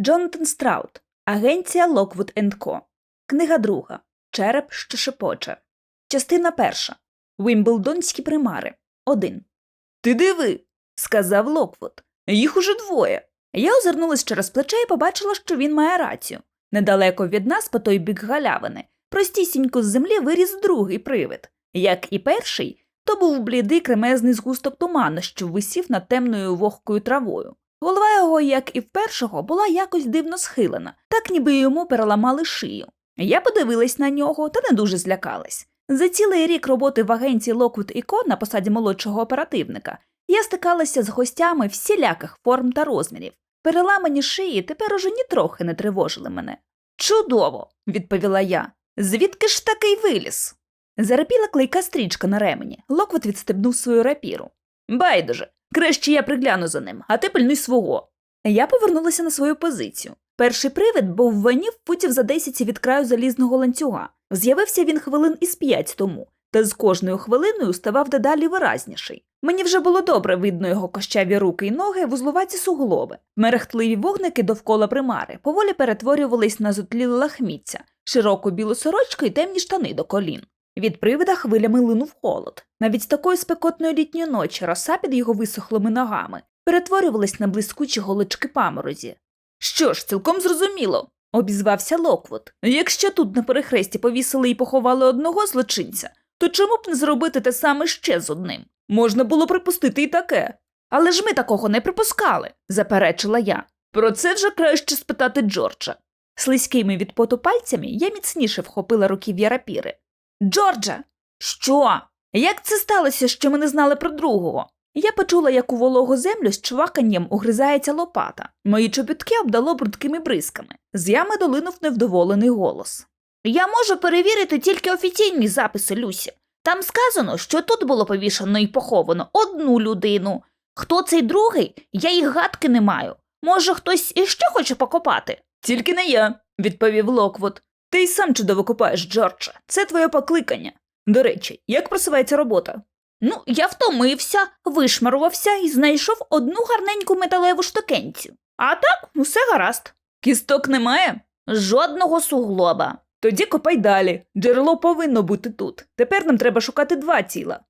Джонатан Страут, Агенція Локвуд Co. Книга друга. Череп, що шепоче. Частина перша. Вімблдонські примари. 1. Ти диви, сказав Локвуд. Їх уже двоє. Я озирнулась через плече і побачила, що він має рацію. Недалеко від нас, по той бік галявини, простісінько з землі виріс другий привид. Як і перший, то був блідий кремезний згусток туману, що висів над темною вогкою травою. Голова його, як і в першого, була якось дивно схилена, так ніби йому переламали шию. Я подивилась на нього та не дуже злякалась. За цілий рік роботи в агенції Локвуд і Ко на посаді молодшого оперативника я стикалася з гостями всіляких форм та розмірів. Переламані шиї тепер уже нітрохи не тривожили мене. Чудово, відповіла я. Звідки ж такий виліз? Зарепіла клейка стрічка на ремені. Локвуд відстебнув свою рапіру. Байдуже, краще я пригляну за ним, а ти пильнуй свого. Я повернулася на свою позицію. Перший привид був в вані футів за десять від краю залізного ланцюга. З'явився він хвилин із п'ять тому, та з кожною хвилиною ставав дедалі виразніший. Мені вже було добре видно його кощаві руки й ноги, вузлуваті суглоби. Мерехтливі вогники довкола примари поволі перетворювались на зотліле лахміття, широку білу сорочку й темні штани до колін. Від привида хвилями линув холод. Навіть з такої спекотної літньої ночі роса під його висохлими ногами перетворювалась на блискучі голочки паморозі. Що ж, цілком зрозуміло, обізвався Локвуд. Якщо тут на перехресті повісили і поховали одного злочинця, то чому б не зробити те саме ще з одним? Можна було припустити і таке. Але ж ми такого не припускали, заперечила я. Про це вже краще спитати Джорджа. Слизькими від поту пальцями я міцніше вхопила руків'я рапіри. Джордже, що? Як це сталося, що ми не знали про другого? Я почула, як у вологу землю з чваканням угризається лопата. Мої чобітки обдало брудкими бризками. З ями долинув невдоволений голос. Я можу перевірити тільки офіційні записи Люсі. Там сказано, що тут було повішано і поховано одну людину. Хто цей другий, я їх гадки не маю. Може, хтось іще хоче покопати? Тільки не я, відповів Локвуд. Ти й сам чудово копаєш, Джордже. Це твоє покликання. До речі, як просувається робота? Ну, я втомився, вишмарувався і знайшов одну гарненьку металеву штукенцю. А так, усе гаразд. Кісток немає? Жодного суглоба. Тоді копай далі. Джерело повинно бути тут. Тепер нам треба шукати два тіла.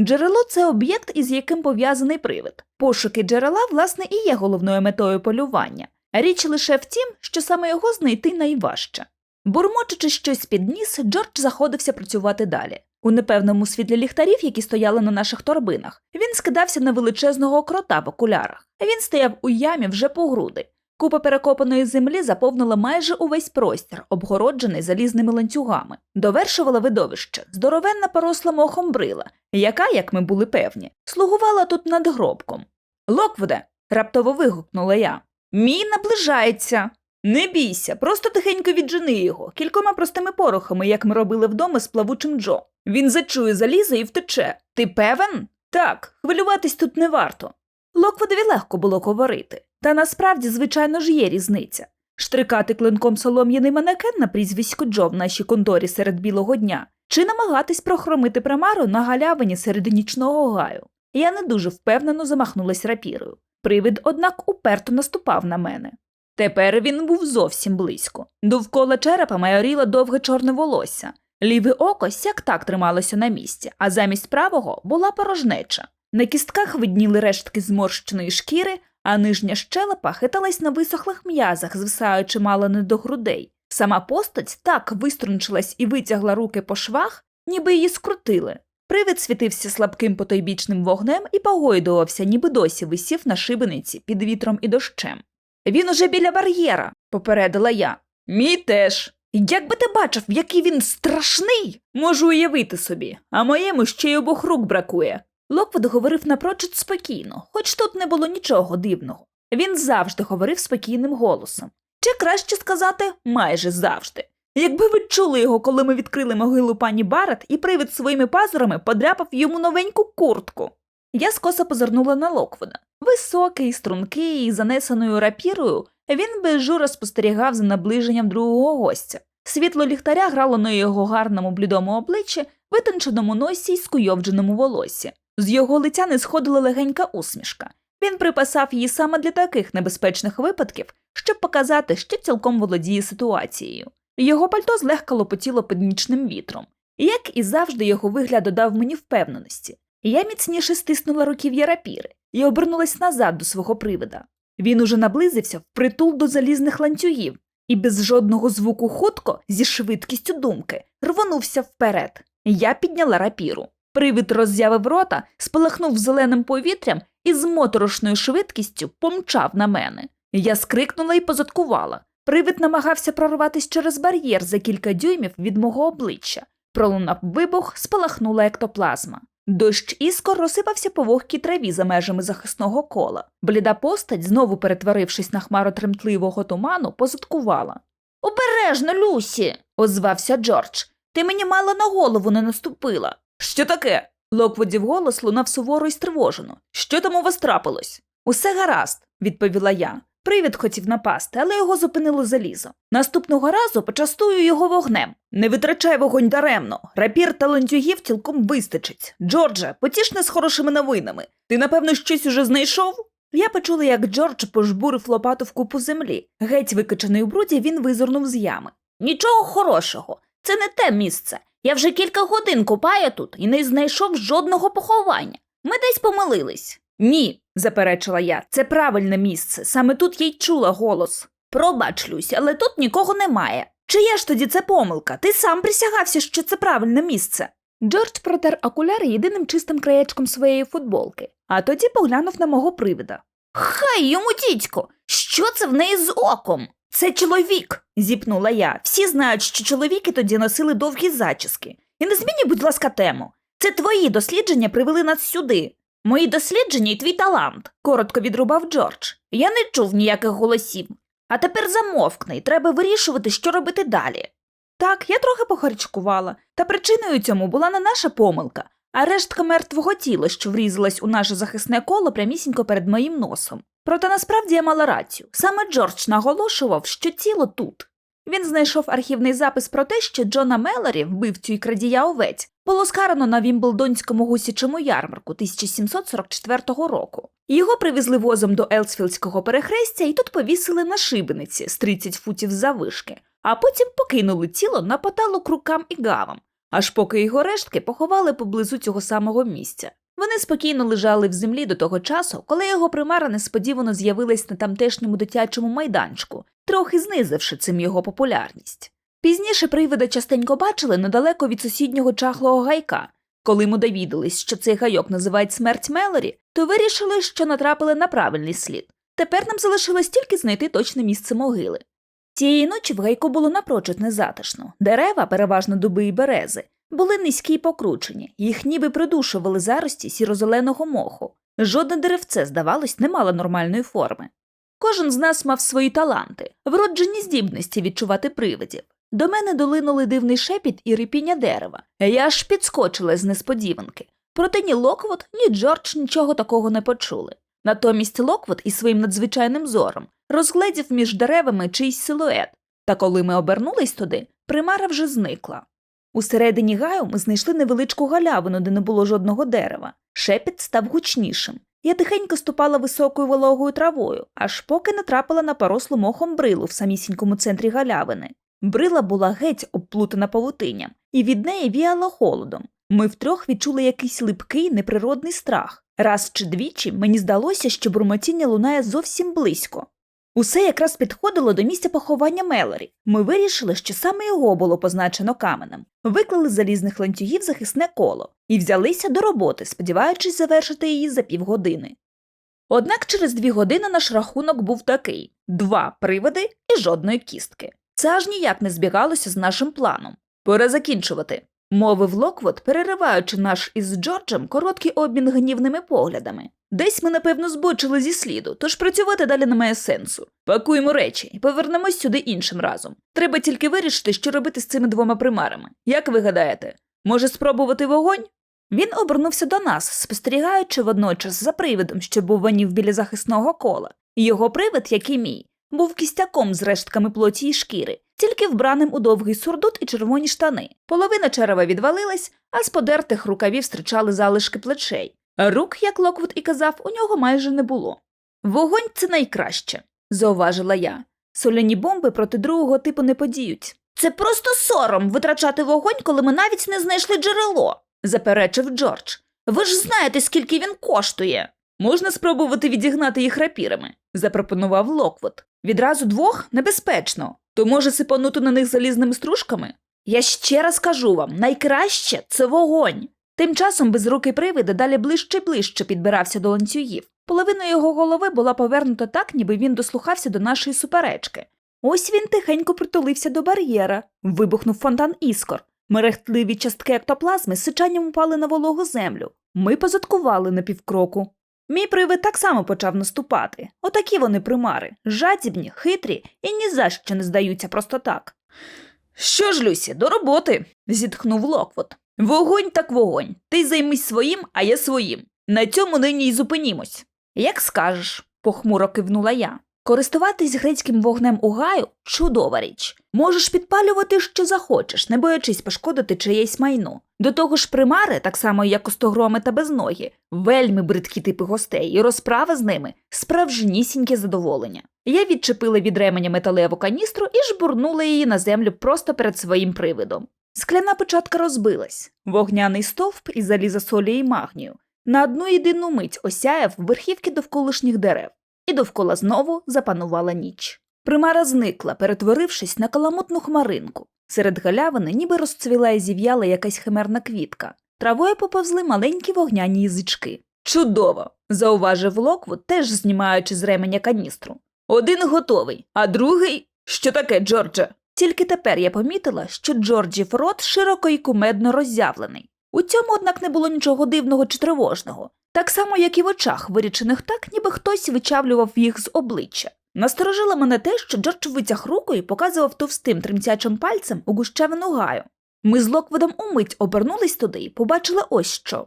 Джерело це об'єкт, із яким пов'язаний привид. Пошуки джерела, власне, і є головною метою полювання. Річ лише в тім, що саме його знайти найважче. Бурмочучи щось під ніс, Джордж заходився працювати далі. У непевному світлі ліхтарів, які стояли на наших торбинах, він скидався на величезного крота в окулярах. Він стояв у ямі вже по груди. Купа перекопаної землі заповнила майже увесь простір, обгороджений залізними ланцюгами. Довершувала видовище здоровенна поросла мохом брила, яка, як ми були певні, слугувала тут над гробком. Локвуде, раптово вигукнула я. Мій наближається. Не бійся, просто тихенько віджени його, кількома простими порохами, як ми робили вдома з плавучим Джо. Він зачує залізо і втече. Ти певен? Так, хвилюватись тут не варто. Локвудові легко було говорити, та насправді, звичайно ж, є різниця. Штрикати клинком солом'яний манекен на прізвисько Джо в нашій конторі серед білого дня, чи намагатись прохромити примару на галявині серед нічного гаю. Я не дуже впевнено замахнулась рапірою. Привид, однак, уперто наступав на мене. Тепер він був зовсім близько. Довкола черепа майоріло довге чорне волосся. Ліве око сяк так трималося на місці, а замість правого була порожнеча. На кістках видніли рештки зморщеної шкіри, а нижня щелепа хиталась на висохлих м'язах, звисаючи мало не до грудей. Сама постать так виструнчилась і витягла руки по швах, ніби її скрутили. Привид світився слабким потойбічним вогнем і погойдувався, ніби досі висів на шибениці під вітром і дощем. Він уже біля бар'єра, попередила я. Мій теж. Як би ти бачив, який він страшний, можу уявити собі, а моєму ще й обох рук бракує. Локвуд говорив напрочуд спокійно, хоч тут не було нічого дивного. Він завжди говорив спокійним голосом. Чи краще сказати, майже завжди. Якби ви чули його, коли ми відкрили могилу пані Барет, і привид своїми пазурами подряпав йому новеньку куртку. Я скоса позирнула на Локвуда. Високий, стрункий і занесеною рапірою, він безжуро спостерігав за наближенням другого гостя. Світло ліхтаря грало на його гарному блідому обличчі, витонченому носі й скуйовдженому волосі. З його лиця не сходила легенька усмішка. Він припасав її саме для таких небезпечних випадків, щоб показати, що цілком володіє ситуацією. Його пальто злегка лопотіло під нічним вітром. Як і завжди, його вигляд додав мені впевненості. Я міцніше стиснула руків'я рапіри і обернулась назад до свого привида. Він уже наблизився впритул до залізних ланцюгів і без жодного звуку хутко, зі швидкістю думки, рвонувся вперед. Я підняла рапіру. Привид роззявив рота, спалахнув зеленим повітрям і з моторошною швидкістю помчав на мене. Я скрикнула і позадкувала. Привид намагався прорватися через бар'єр за кілька дюймів від мого обличчя. Пролунав вибух, спалахнула ектоплазма. Дощ іскор розсипався по вогкій траві за межами захисного кола. Бліда постать, знову перетворившись на хмару тремтливого туману, позадкувала. Обережно, Люсі, озвався Джордж. Ти мені мало на голову не наступила. Що таке? Локводів голос лунав суворо й стривожено. Що там у вас трапилось? Усе гаразд, відповіла я. Привід хотів напасти, але його зупинило залізо. Наступного разу почастую його вогнем. Не витрачай вогонь даремно. Рапір та ланцюгів цілком вистачить. Джордже, потішне з хорошими новинами. Ти, напевно, щось уже знайшов? Я почула, як Джордж пожбурив лопату в купу землі. Геть викачаний у бруді, він визирнув з ями. Нічого хорошого. Це не те місце. Я вже кілька годин купаю тут і не знайшов жодного поховання. Ми десь помилились. Ні, заперечила я, це правильне місце. Саме тут я й чула голос. Пробач, Люся, але тут нікого немає. Чия ж тоді це помилка? Ти сам присягався, що це правильне місце. Джордж протер окуляри єдиним чистим краєчком своєї футболки, а тоді поглянув на мого привида. Хай йому дідько! Що це в неї з оком? Це чоловік, зіпнула я. Всі знають, що чоловіки тоді носили довгі зачіски. І не змінюй, будь ласка, тему. Це твої дослідження привели нас сюди. Мої дослідження і твій талант, коротко відрубав Джордж. Я не чув ніяких голосів. А тепер замовкни, треба вирішувати, що робити далі. Так, я трохи похарчкувала, та причиною цьому була не наша помилка, а рештка мертвого тіла, що врізалась у наше захисне коло прямісінько перед моїм носом. Проте насправді я мала рацію. Саме Джордж наголошував, що тіло тут. Він знайшов архівний запис про те, що Джона Мелорі, вбивцю і крадія овець, було скарано на Вімблдонському гусячому ярмарку 1744 року. Його привезли возом до Елсфілдського перехрестя і тут повісили на шибениці з 30 футів заввишки, а потім покинули тіло на поталу рукам і гавам, аж поки його рештки поховали поблизу цього самого місця. Вони спокійно лежали в землі до того часу, коли його примара несподівано з'явилась на тамтешньому дитячому майданчику, трохи знизивши цим його популярність. Пізніше привида частенько бачили недалеко від сусіднього чахлого гайка. Коли ми довідались, що цей гайок називають смерть Мелорі, то вирішили, що натрапили на правильний слід. Тепер нам залишилось тільки знайти точне місце могили. Цієї ночі в гайку було напрочуд незатишно. Дерева, переважно дуби і берези, були низькі й покручені, їх ніби придушували зарості сірозеленого моху. Жодне деревце, здавалось, не мало нормальної форми. Кожен з нас мав свої таланти, вроджені здібності відчувати привидів. До мене долинули дивний шепіт і рипіння дерева. Я аж підскочила з несподіванки. Проте ні Локвуд, ні Джордж нічого такого не почули. Натомість Локвуд із своїм надзвичайним зором розгледів між деревами чийсь силует, та коли ми обернулись туди, примара вже зникла. Усередині гаю ми знайшли невеличку галявину, де не було жодного дерева. Шепіт став гучнішим. Я тихенько ступала високою вологою травою, аж поки не трапила на порослу мохом брилу в самісінькому центрі галявини. Брила була геть обплутана павутинням, і від неї віяло холодом. Ми втрьох відчули якийсь липкий, неприродний страх. Раз чи двічі мені здалося, що бурмотіння лунає зовсім близько. Усе якраз підходило до місця поховання Мелорі. Ми вирішили, що саме його було позначено каменем, виклали залізних ланцюгів захисне коло і взялися до роботи, сподіваючись завершити її за півгодини. Однак через дві години наш рахунок був такий два привиди і жодної кістки. Це аж ніяк не збігалося з нашим планом. Пора закінчувати, мовив Локвуд, перериваючи наш із Джорджем короткий обмін гнівними поглядами. Десь ми, напевно, збочили зі сліду, тож працювати далі немає сенсу. Пакуємо речі і повернемось сюди іншим разом. Треба тільки вирішити, що робити з цими двома примарами. Як ви гадаєте, може спробувати вогонь? Він обернувся до нас, спостерігаючи водночас за привидом, що був ванів біля захисного кола. Його привид, як і мій, був кістяком з рештками плоті й шкіри, тільки вбраним у довгий сурдут і червоні штани. Половина черева відвалилась, а з подертих рукавів стирчали залишки плечей. Рук, як Локвуд і казав, у нього майже не було. Вогонь це найкраще, зауважила я. Соляні бомби проти другого типу не подіють. Це просто сором витрачати вогонь, коли ми навіть не знайшли джерело, заперечив Джордж. Ви ж знаєте, скільки він коштує. Можна спробувати відігнати їх рапірами, запропонував Локвуд. Відразу двох небезпечно, то може сипанути на них залізними стружками? Я ще раз кажу вам, найкраще це вогонь. Тим часом безрукий привид далі ближче й ближче підбирався до ланцюгів. Половина його голови була повернута так, ніби він дослухався до нашої суперечки. Ось він тихенько притулився до бар'єра, вибухнув фонтан іскор. Мерехтливі частки ектоплазми сичанням упали на вологу землю. Ми позадкували на півкроку. Мій привид так само почав наступати. Отакі вони примари, жадібні, хитрі і ні за що не здаються просто так. Що ж, Люсі, до роботи, зітхнув Локвот. Вогонь так вогонь. Ти займись своїм, а я своїм. На цьому нині й зупинімось. Як скажеш, похмуро кивнула я. Користуватись грецьким вогнем у гаю чудова річ. Можеш підпалювати, що захочеш, не боячись пошкодити чиєсь майно. До того ж, примари, так само як костогроми та безногі, вельми бридкі типи гостей, і розправа з ними справжнісіньке задоволення. Я відчепила від ременя металеву каністру і жбурнула її на землю просто перед своїм привидом. Скляна початка розбилась, вогняний стовп із заліза солі і магнію. На одну єдину мить осяяв верхівки довколишніх дерев, і довкола знову запанувала ніч. Примара зникла, перетворившись на каламутну хмаринку. Серед галявини ніби розцвіла і зів'яла якась химерна квітка. Травою поповзли маленькі вогняні язички. Чудово! зауважив Локвуд, теж знімаючи з ременя каністру. Один готовий, а другий. Що таке, Джордже? Тільки тепер я помітила, що Джорджів рот широко і кумедно роззявлений. У цьому, однак, не було нічого дивного чи тривожного, так само, як і в очах, вирічених так, ніби хтось вичавлював їх з обличчя. Насторожило мене те, що Джордж витяг руку і показував товстим тремтячим пальцем у гущавину гаю. Ми з Локводом умить обернулись туди і побачили ось що.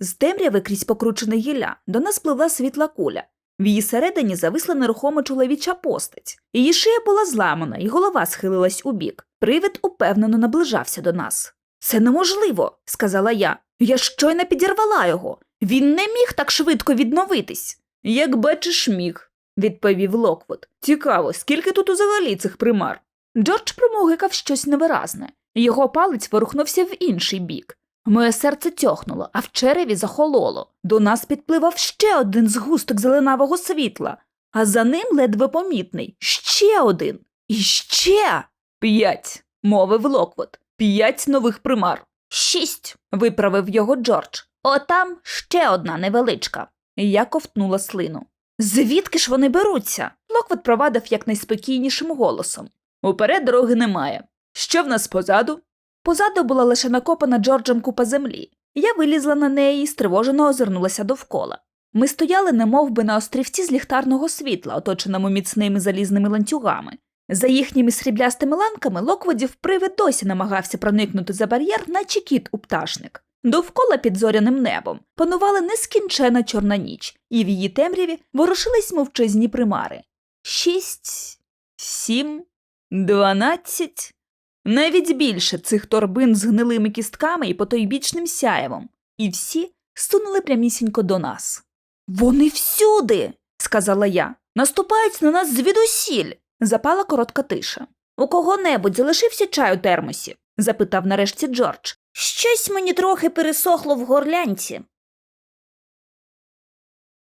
З темряви крізь покручене гілля до нас пливла світла куля. В її середині зависла нерухома чоловіча постать. Її шия була зламана, і голова схилилась у бік. Привид упевнено наближався до нас. Це неможливо, сказала я. Я щойно підірвала його. Він не міг так швидко відновитись. Як бачиш, міг, відповів Локвуд. Цікаво, скільки тут взагалі цих примар? Джордж промовгикав щось невиразне. Його палець ворухнувся в інший бік. Моє серце тьохнуло, а в череві захололо. До нас підпливав ще один згусток зеленавого світла, а за ним ледве помітний ще один. І ще п'ять, мовив Локвуд. П'ять нових примар. Шість, виправив його Джордж. Отам ще одна невеличка. Я ковтнула слину. Звідки ж вони беруться? Локвуд провадив якнайспокійнішим голосом. Уперед дороги немає. Що в нас позаду? Позаду була лише накопана Джорджем купа землі. Я вилізла на неї і стривожено озирнулася довкола. Ми стояли немов би на острівці з ліхтарного світла, оточеному міцними залізними ланцюгами. За їхніми сріблястими ланками Локводів привид досі намагався проникнути за бар'єр, наче кіт у пташник. Довкола під зоряним небом панувала нескінчена чорна ніч, і в її темряві ворушились мовчазні примари. Шість, сім, дванадцять. Навіть більше цих торбин з гнилими кістками і потойбічним сяєвом, і всі сунули прямісінько до нас. Вони всюди, сказала я, наступають на нас звідусіль. Запала коротка тиша. У кого-небудь залишився чай у термосі? запитав нарешті Джордж. Щось мені трохи пересохло в горлянці,